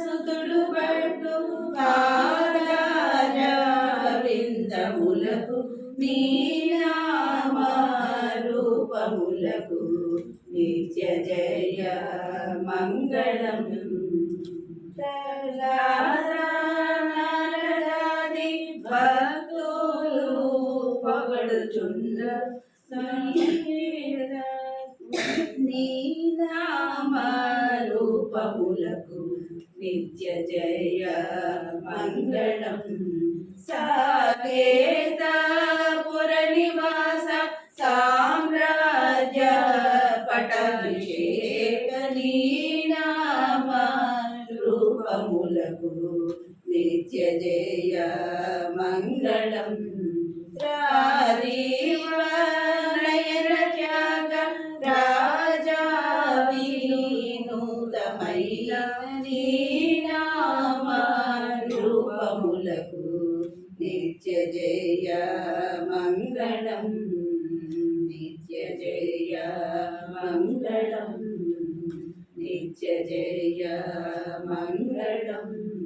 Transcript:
సుతుడు పట్టు పాదార విందములకు నీనామారూపములకు నిత్య జయ మంగళం నారదాది భక్తులు పొగడుచున్న గోపములకు నిత్య జయ మంగళం. సాకేత పుర నివాస సామ్రాజ్య పటాభిషేక రూపములకు నిత్య జయ మంగళం. రారీవ వినూతమైన రూపములకు నిత్య జయ మంగళం. నిత్య జయ మంగళం. నిత్య జయ మంగళం.